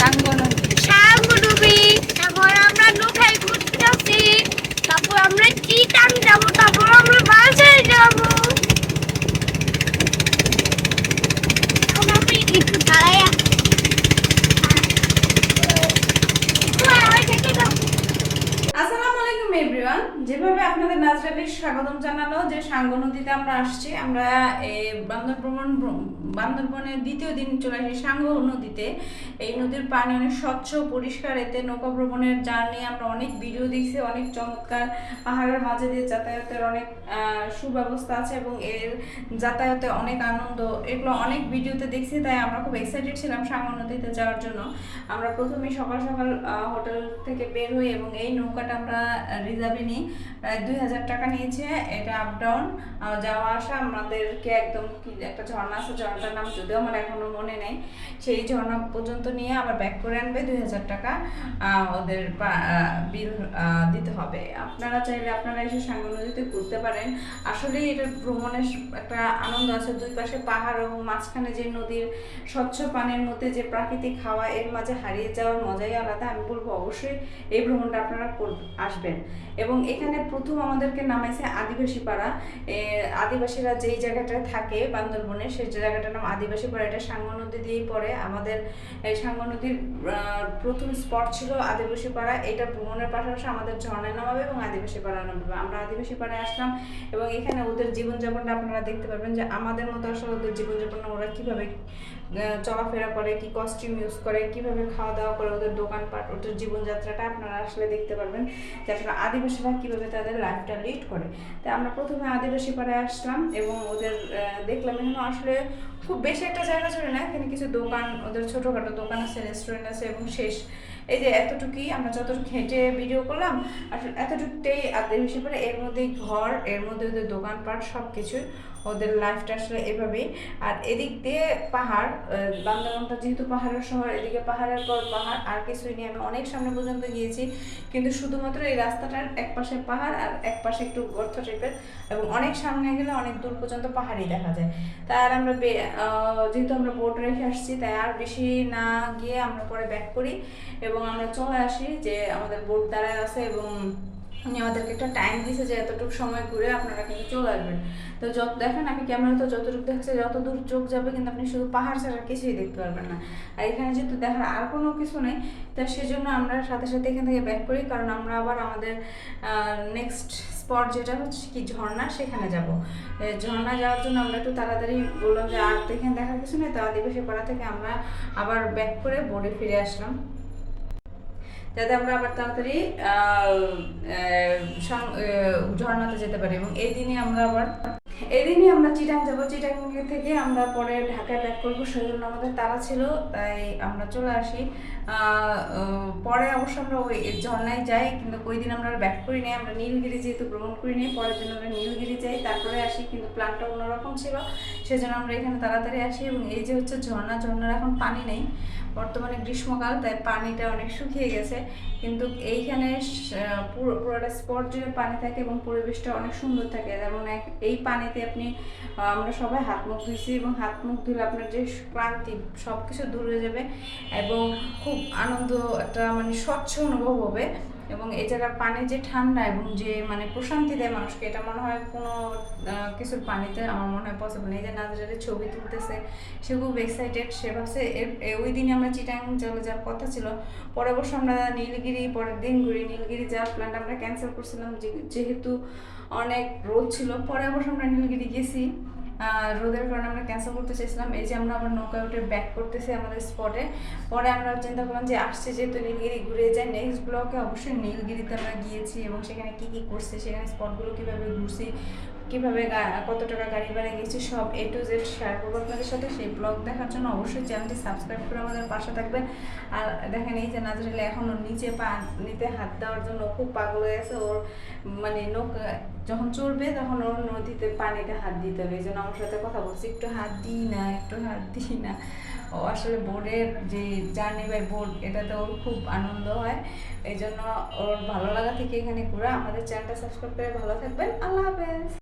সাঙ্গো নদী সাঙ্গো নদী তারপর আমরা নৌকায় ঘুরতেছি তারপর আমরা চিটাং যাব। তারপর আমরা বাসায় যাব একটু দাঁড়ায় হ্যাঁ, আসসালামু আলাইকুম এভরিওয়ান যেভাবে আপনাদের নাজরালির স্বাগতম জানালো, যে সাঙ্গ নদীতে আমরা আসছি, আমরা এই বান্দরবন, বান্দরবনের দ্বিতীয় দিন চলে আসি সাঙ্গ নদীতে। এই নদীর পানি অনেক স্বচ্ছ, পরিষ্কার, এতে নৌকা ভ্রমণের জার্নি, আমরা অনেক ভিডিও দেখছি, অনেক চমৎকার পাহাড়ের মাঝে দিয়ে যাতায়াতের অনেক সুব্যবস্থা আছে এবং এর যাতায়াতে অনেক আনন্দ। এগুলো অনেক ভিডিওতে দেখছি, তাই আমরা খুব এক্সাইটেড ছিলাম সাঙ্গ নদীতে যাওয়ার জন্য। আমরা প্রথমেই সকাল সকাল হোটেল থেকে বের হই এবং এই নৌকাটা আমরা রিজার্ভে নিই প্রায় দুই হাজার টাকা নিয়েছে, এটা আপ ডাউন যাওয়া আসা আমাদেরকে একদম কি একটা ঝর্ণা আছে, ঝর্ণাটার নাম যদিও আমার এখনও মনে নেই। সেই ঝর্ণা পর্যন্ত নিয়ে আবার ব্যাক করে আনবে দুই হাজার টাকা ওদের বিল দিতে হবে। আপনারা চাইলে আপনারা এসে সাঙ্গ নদীতে ঘুরতে পারেন। আসলেই এটা ভ্রমণের একটা আনন্দ আছে। দুই পাশে পাহাড় এবং মাঝখানে যে নদীর স্বচ্ছ পানির মধ্যে যে প্রাকৃতিক হাওয়া, এর মাঝে হারিয়ে যাওয়ার মজাই আলাদা। আমি বলব অবশ্যই এই ভ্রমণটা আপনারা আসবেন। এবং এখানে প্রথম আমাদেরকে নামাইছে আদিবাসী পাড়া আদিবাসীরা যেই জায়গাটায় থাকে বান্দরবনে সেই জায়গাটার নাম আদিবাসী পাড়া এটা সাঙ্গ নদী দিয়েই পড়ে। আমাদের এই সাঙ্গ নদীর প্রথম স্পট ছিল আদিবাসী পাড়া এটা ভ্রমণের পাশাপাশি আমাদের ঝর্ণায় নামাবে এবং আদিবাসী পাড়া নামাবে। আমরা আদিবাসী পাড়ায় আসলাম এবং এখানে ওদের জীবনযাপনটা আপনারা দেখতে পারবেন যে আমাদের মতো আসলে ওদের জীবনযাপন ওরা কীভাবে চলাফেরা করে, কি কস্টিউম ইউজ করে, কীভাবে খাওয়া দাওয়া করে, ওদের দোকানপাট, ওদের জীবনযাত্রাটা আপনারা আসলে দেখতে পারবেন। যে আসলে আদিবাসীরা কীভাবে তাদের লাইফটা লিড করে। তাই আমরা প্রথমে আদিবাসী পাড়ায় আসলাম এবং ওদের দেখলাম এখানে আসলে খুব বেশি একটা জায়গা ছিল না, এখানে কিছু দোকান, ওদের ছোটোখাটো দোকান আছে রেস্টুরেন্ট আছে এবং শেষ। এই যে এতটুকুই আমরা যতটুকু হেঁটে ভিডিও করলাম, আসলে এতটুকুটাই আদিবাসী পাড়া এর মধ্যেই ঘর, এর মধ্যে ওদের দোকানপাট সব কিছু ওদের লাইফটা আসলে এভাবেই। আর এদিক দিয়ে পাহাড় বান্দরবনটা যেহেতু পাহাড়ের শহর, এদিকে পাহাড়ের পর পাহাড়, আর কিছুই নিয়ে আমি অনেক সামনে পর্যন্ত গিয়েছি, কিন্তু শুধুমাত্র এই রাস্তাটার এক পাশে পাহাড় আর এক পাশে একটু গর্ত টাইপের এবং অনেক সামনে গেলে অনেক দূর পর্যন্ত পাহাড়ই দেখা যায়। তাই আর আমরা যেহেতু আমরা বোট রেখে আসছি, তাই আর বেশি না গিয়ে আমরা পরে ব্যাক করি। এবং আমরা চলে আসি যে আমাদের বোট দাঁড়ায় আছে এবং উনি আমাদেরকে একটা টাইম দিয়েছে যে এতটুকু সময় ঘুরে আপনারা কিন্তু চলে আসবেন। তো যত দেখেন আমি ক্যামেরা তো যতটুকু দেখছে যত দূর চোখ যাবে কিন্তু আপনি শুধু পাহাড় ছাড়া কিছুই দেখতে পারবেন না। আর এখানে যেহেতু দেখার আর কোনো কিছু নেই, তা সেজন্য আমরা সাথে সাথে এখান থেকে ব্যাক করি, কারণ আমরা আবার আমাদের নেক্সট স্পট যেটা হচ্ছে কি ঝর্ণা, সেখানে যাব। ঝর্ণা যাওয়ার জন্য আমরা একটু তাড়াতাড়ি বললাম যে আর তো এখানে দেখার কিছু নেই, তো আদিবাসী পাড়া থেকে আমরা আবার ব্যাক করে বোর্ডে ফিরে আসলাম। যাতে আমরা আবার তাড়াতাড়ি ঝর্ণাতে যেতে পারি এবং এই দিনে আমরা আবার এই দিনই আমরা চিটাং যাব। চিটাং থেকে আমরা পরে ঢাকায় ব্যাক করব। সেজন্য আমাদের তারা ছিল, তাই আমরা চলে আসি। পরে অবশ্য আমরা ওই ঝর্ণায় যাই, কিন্তু ওই দিন আমরা ব্যাক করি নাই। আমরা নীলগিরি যেহেতু ভ্রমণ করি নাই, পরের দিন আমরা নীলগিরি যাই, তারপরে আসি, কিন্তু প্ল্যানটা অন্যরকম ছিল। সেজন্য আমরা এখানে তাড়াতাড়ি আসি এবং এই যে হচ্ছে ঝর্ণা, ঝর্ণার এখন পানি নেই। বর্তমানে গ্রীষ্মকাল, তাই পানিটা অনেক শুকিয়ে গেছে। কিন্তু এইখানে পুরো, পুরোটা স্পট জুড়ে পানি থাকে এবং পরিবেশটা অনেক সুন্দর থাকে। যেমন এক- এই পানিতে আপনি আমরা সবাই হাত মুখ ধুইছি এবং হাত মুখ ধুলে আপনার যে ক্লান্তি সব কিছু দূর হয়ে যাবে এবং খুব আনন্দ, একটা মানে স্বচ্ছ অনুভব হবে। এবং জায়গার পানি যে ঠান্ডা এবং যে মানে প্রশান্তি দেয় মানুষকে, এটা মনে হয় কোনো কিছুর পানিতে আমার মনে হয় পসিবল এই যে নাজারের ছবি তুলতেছে, সে খুব এক্সাইটেড সে ভাবছে ওই দিনে আমরা চিটাং চলে যাওয়ার কথা ছিল। পরে অবশ্য আমরা নীলগিরি, পরের দিন ঘুরি। নীলগিরি যাওয়ার প্ল্যানটা আমরা ক্যান্সেল করছিলাম যেহেতু অনেক রোদ ছিল পরে অবশ্য আমরা নীলগিরি গেছি। রোদের কারণে আমরা ক্যান্সেল করতে চেয়েছিলাম এই যে আমরা আবার নৌকা উঠে ব্যাক করতেছি আমাদের স্পটে পরে আমরা চিন্তা করলাম যে আসছে যেহেতু নীলগিরি ঘুরে যায় নেক্সট ব্লকে অবশ্যই নীলগিরিতে আমরা গিয়েছি এবং সেখানে কী কী করছে, সেখানে স্পটগুলো কীভাবে ঘুরছি কীভাবে কত টাকা গাড়ি ভাড়া গেছি, সব এ টু জেড শেয়ার করব আপনাদের সাথে। সেই ব্লগ দেখার জন্য অবশ্যই চ্যানেলটি সাবস্ক্রাইব করে আমাদের পাশে থাকবেন। আর দেখেন এই যে নাজরিলা এখনও নিচে পা নিতে হাত দেওয়ার জন্য খুব পাগল হয়ে গেছে। ওর মানে নৌকা যখন চলবে তখন ওর নদীতে পানিতে হাত দিতে হবে। এই জন্য আমার সাথে কথা বলছি, একটু হাত দিই না, একটু হাত দিই না। ও আসলে বোর্ডের যে জার্নি বাই বোর্ড এটাতে ওর খুব আনন্দ হয়। এই জন্য ওর ভালো লাগা থেকে এখানে ঘোরা। আমাদের চ্যানেলটা সাবস্ক্রাইব করে ভালো থাকবেন। আল্লাহ হাফেজ।